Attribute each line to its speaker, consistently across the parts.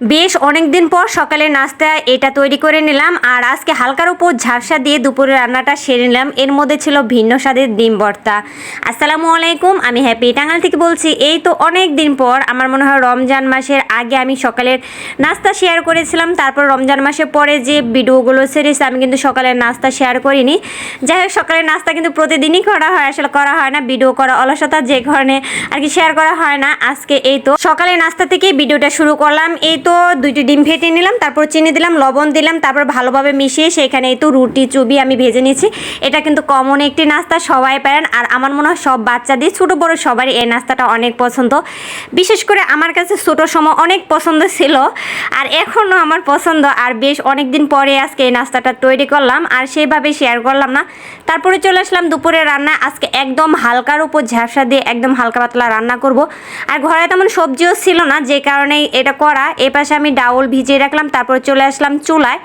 Speaker 1: বেশ অনেক দিন পর সকালে নাস্তা এটা তৈরি করে নিলাম, আর আজকে হালকার উপর ঝাপসা দিয়ে দুপুরে রান্নাটা সেরে নিলাম। এর মধ্যে ছিল ভিন্ন স্বাদের ডিম ভর্তা। আসসালামু আলাইকুম, আমি হ্যাপি টাঙ্গাল থেকে বলছি। এই তো অনেক দিন পর, আমার মনে হয় রমজান মাসের আগে আমি সকালের নাস্তা শেয়ার করেছিলাম। তারপর রমজান মাসের পরে যে ভিডিওগুলো সেরেছে আমি কিন্তু সকালের নাস্তা শেয়ার করিনি। যাই হোক, সকালের নাস্তা কিন্তু প্রতিদিনই করা হয়, আসলে করা হয় না। ভিডিও করা অলসতা যে কারণে আর কি শেয়ার করা হয় না। আজকে এই তো সকালের নাস্তা থেকে ভিডিওটা শুরু করলাম। এই তো দুইটি ডিম ফেটে নিলাম, তারপর চিনি দিলাম, লবণ দিলাম, তারপর ভালোভাবে মিশিয়ে সেখানে তো রুটি, চুবি আমি ভেজে নিয়েছি। এটা কিন্তু কমন একটি নাস্তা, সবাই পারেন। আর আমার মনে হয় সব বাচ্চাদের ছোটো বড় সবারই এই নাস্তাটা অনেক পছন্দ। বিশেষ করে আমার কাছে ছোটো সময় অনেক পছন্দ ছিল, আর এখনও আমার পছন্দ। আর বেশ অনেক দিন পরে আজকে এই নাস্তাটা তৈরি করলাম, আর সেইভাবে শেয়ার করলাম না। তারপরে চলে আসলাম দুপুরে রান্না আজকে একদম হালকার উপর ঝাপসা দিয়ে একদম হালকা পাতলা রান্না করব। আর ঘরে তেমন সবজিও ছিল না, যে কারণে এটা করা। এ পাশে আমি ডাউল ভিজিয়ে রাখলাম, তারপর চলে আসলাম চুলায়।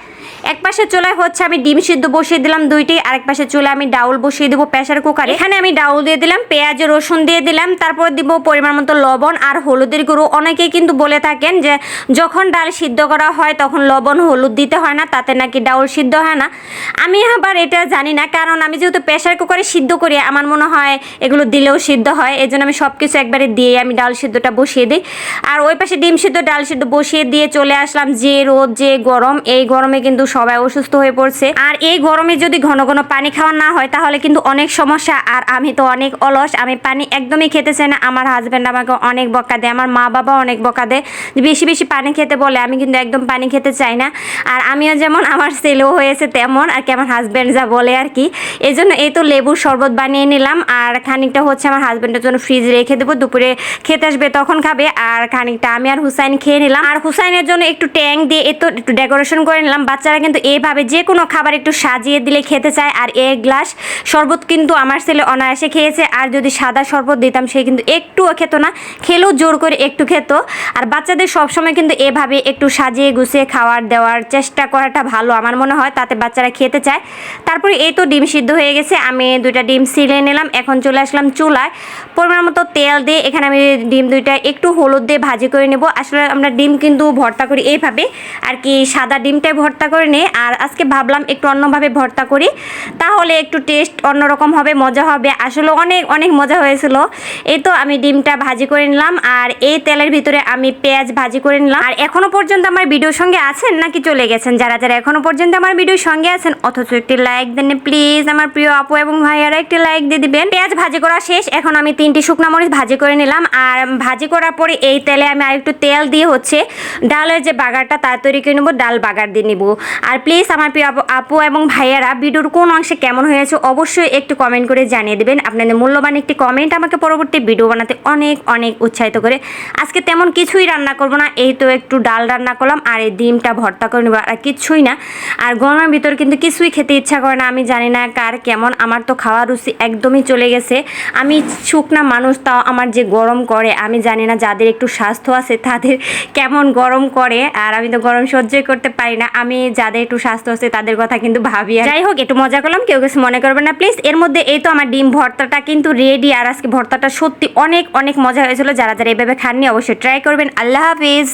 Speaker 1: এক পাশে চুলায় হচ্ছে আমি ডিম সিদ্ধ বসিয়ে দিলাম দুইটি, আরেক পাশে চুলে আমি ডাউল বসিয়ে দেবো প্রেশার কুকারে। এখানে আমি ডাউল দিয়ে দিলাম, পেঁয়াজ, রসুন দিয়ে দিলাম, তারপর দিব পরিমাণ মতো লবণ আর হলুদের গুঁড়ো। অনেকেই কিন্তু বলে থাকেন যে যখন ডাল সিদ্ধ করা হয় তখন লবণ হলুদ দিতে হয় না, তাতে নাকি ডাউল সিদ্ধ হয় না। আমি আবার এটা জানি না, কারণ আমি যেহেতু প্রেশার কুকারে সিদ্ধ করি, আমার মনে হয় এগুলো দিলেও সিদ্ধ হয় এই জন্য আমি সব কিছু একবারে দিয়ে আমি ডাল সিদ্ধটা বসিয়ে দিই। আর ওই পাশে ডিম সিদ্ধ, ডাল সিদ্ধ বসিয়ে দিয়ে চলে আসলাম যে রোদ, যে গরম, এই গরমে কিন্তু সবাই অসুস্থ হয়ে পড়ছে। আর এই গরমে যদি ঘন ঘন পানি খাওয়া না হয়, তাহলে কিন্তু অনেক সমস্যা। আর আমি তো অনেক অলস, আমি পানি একদমই খেতে চাই না। আমার হাজব্যান্ড আমাকে অনেক বকা দেয়, আমার মা বাবা অনেক বকা দেয়। বেশি বেশি পানি খেতে বলে, আমি কিন্তু একদম পানি খেতে চাই না। আর আমিও যেমন আমার ছেলেও হয়েছে তেমন, আর কি আমার হাজব্যান্ড যা বলে আর কি। এই জন্য এই তো লেবুর শরবত বানিয়ে নিলাম, আর খানিকটা হচ্ছে আমার হাজব্যান্ডের জন্য ফ্রিজ রেখে দেবো। দুপুরে খেতে আসবে, তখন খাবে। আর খানিকটা আমি আর হুসাইন খেয়ে নিলাম। আর হুসাইনের জন্য একটু ট্যাং দিয়ে একটু একটু ডেকোরেশন করে নিলাম। বাচ্চারা কিন্তু এইভাবে যে কোনো খাবার একটু সাজিয়ে দিলে খেতে চায়। আর এক গ্লাস শরবত কিন্তু আমার ছেলে অনায়াসে খেয়েছে। আর যদি সাদা শরবত দিতাম, সে কিন্তু একটুও খেত না। খেলেও জোর করে একটু খেত। আর বাচ্চাদের সবসময় কিন্তু এভাবে একটু সাজিয়ে গুছিয়ে খাওয়ার, দেওয়ার চেষ্টা করাটা ভালো আমার মনে হয়। তাতে বাচ্চারা খেতে চায়। তারপরে এই তো ডিম সিদ্ধ হয়ে গেছে। আমি দুইটা ডিম সিলে নিলাম। এখন চলে আসলাম চুলায়। পরিমাণ মতো তেল দিয়ে এখানে আমি ডিম দুইটা একটু হলুদ দিয়ে ভাজি করে নেব। আসলে আমরা ডিম কিন্তু ভর্তা করি এইভাবে, আর কি সাদা ডিমটাই ভর্তা করে নিই আর আজকে ভাবলাম একটু অন্যভাবে ভর্তা করি। তাহলে একটু টেস্ট অন্যরকম হবে, মজা হবে। আসলে অনেক অনেক মজা হয়েছিল। এই তো আমি ডিমটা ভাজি করে নিলাম, আর এই তেলের ভিতরে আমি পেঁয়াজ ভাজি করে নিলাম। আর এখনও পর্যন্ত আমার ভিডিওর সঙ্গে আছেন নাকি চলে গেছেন? যারা যারা এখনও পর্যন্ত আমার ভিডিওর সঙ্গে আছেন, অথচ একটি লাইক দেন প্লিজ আমার প্রিয় আপু এবং ভাইয়ারা একটি লাইক দিয়ে দিবেন। পেঁয়াজ ভাজি করা শেষ, এখন আমি তিনটি শুকনো মরিচ ভাজি করে নিলাম। আর ভাজি করার পরে এই তেলে আমি আরেকটু তেল দিয়ে হচ্ছে ডালের যে বাগারটা, তা তৈরি করে নেব, ডাল বাগার দিয়ে নিব। আর প্লিজ আমার প্রিয় আপু- এবং ভাইয়ারা, ভিডিওর কোন অংশে কেমন হয়েছে অবশ্যই একটু কমেন্ট করে জানিয়ে দেবেন। আপনাদের মূল্যবান একটি কমেন্ট আমাকে পরবর্তী ভিডিও বানাতে অনেক অনেক উৎসাহিত করে। আজকে তেমন কিছুই রান্না করব না, এই তো একটু ডাল রান্না করলাম, আর এই ডিমটা ভর্তা করে নেব, আর কিছুই না। আর গরমের ভিতর কিন্তু কিছুই খেতে ইচ্ছা করে না, আমি জানি না কার কেমন, আমার তো খাওয়ার রুচি একদমই চলে গেছে। আমি শুকনা মানুষ, তাও আমার যে গরম করে, আমি জানি না যাদের একটু স্বাস্থ্য আছে, তাদের কেমন গরম করে আর আমি তো গরম সহ্যই করতে পারি না। আমি যাদের একটু স্বাস্থ্য আছে তাদের কথা কিন্তু ভাবি যাই হোক, একটু মজা করলাম, কেউ কিছু মনে করবেন না। প্লিজ, এর মধ্যে এই তো আমার ডিম ভর্তাটা কিন্তু রেডি আর আজকে ভর্তাটা সত্যি অনেক অনেক মজা হয়েছিল। যারা যারা এভাবে খাননি, অবশ্যই ট্রাই করবেন। আল্লাহ হাফিজ।